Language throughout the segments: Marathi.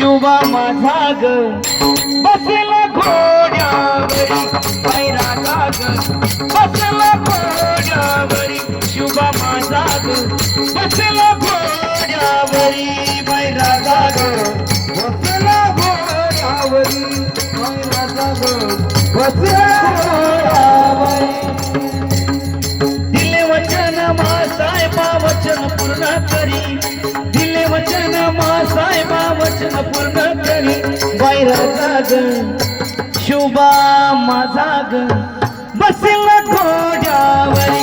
शिवा माझा ग. बसला घोड्यावरी पैरा काग बसला घोड्यावरी शिवा माझा ग. बसला घोड्यावरी पैरा काग बसला घोड्यावरी पैरा काग बसला घोड्यावरी. दिले वचन मासाय मा वचन पूर्ण करी. दिले वचन मा मासाय वचन पूर्ण करी बैरागा ग शुभा माझा ग बसेल घोड्यावरी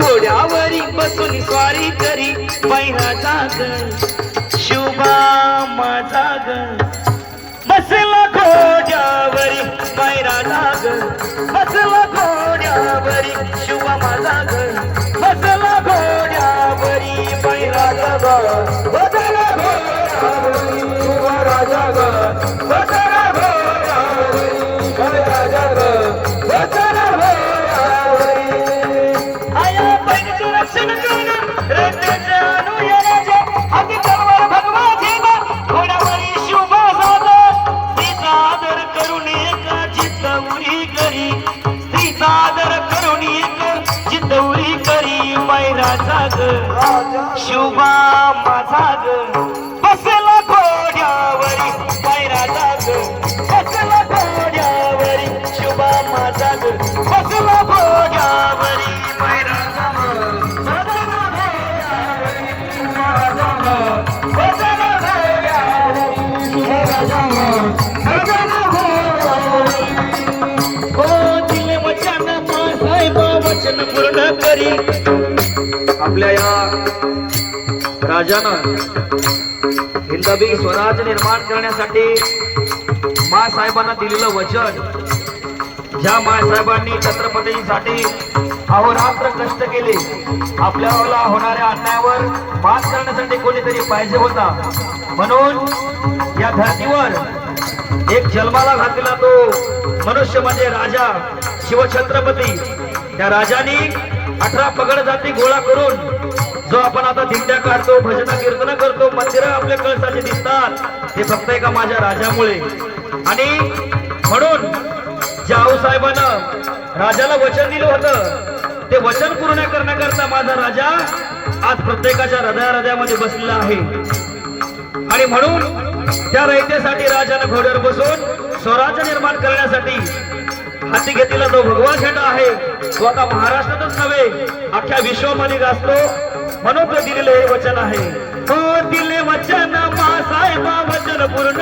घोड्यावरी बसून स्वारी करी. पहिला जात शुभा माझा ग. बसला घोड्यावरी पायरा लाग. बसला घोड्यावरी शुभा माझा ग. माझा ग शिवबा माझा ग बसला घोड्यावरी पैराजा ग बसला घोड्यावरी शिवबा माझा ग बसला घोड्यावरी करी आपल्या या राजानं हिंदवी स्वराज निर्माण करण्यासाठी मासाहेबांना दिलेलं वचन. ज्या मासाहेबांनी छत्रपतींसाठी अहोरात्र कष्ट केले आपल्याला होणाऱ्या अन्यायावर मात करण्यासाठी कोणीतरी पाहिजे होता. म्हणून या धर्तीवर एक जन्माला घातलेला तो मनुष्य म्हणजे राजा शिवछत्रपती. त्या राजाने अठरा पगड जाती गोळा करून जो आपण आता दिंड्या काढतो भजन कीर्तन करतो मंदिर आपल्या कळसाचे दिसतात ते फक्त एका माझ्या राजामुळे. आणि म्हणून ज्या आऊसाहेबानं राजाला वचन दिलं होतं. ते वचन पूर्ण करण्याकरता माझा राजा आज प्रत्येकाच्या हृदया हृदयामध्ये बसलेला आहे. आणि म्हणून त्या रयतेसाठी राजानं घोड्यावर बसून स्वराज्य निर्माण करण्यासाठी हाती घेतलेला जो भगवा झेंडा आहे तो आता महाराष्ट्रातच नव्हे अख्ख्या विश्वामध्ये गाजतो. म्हणून ते दिलेले हे वचन आहे. हो दिले वचन मा साहेबा वचन पूर्ण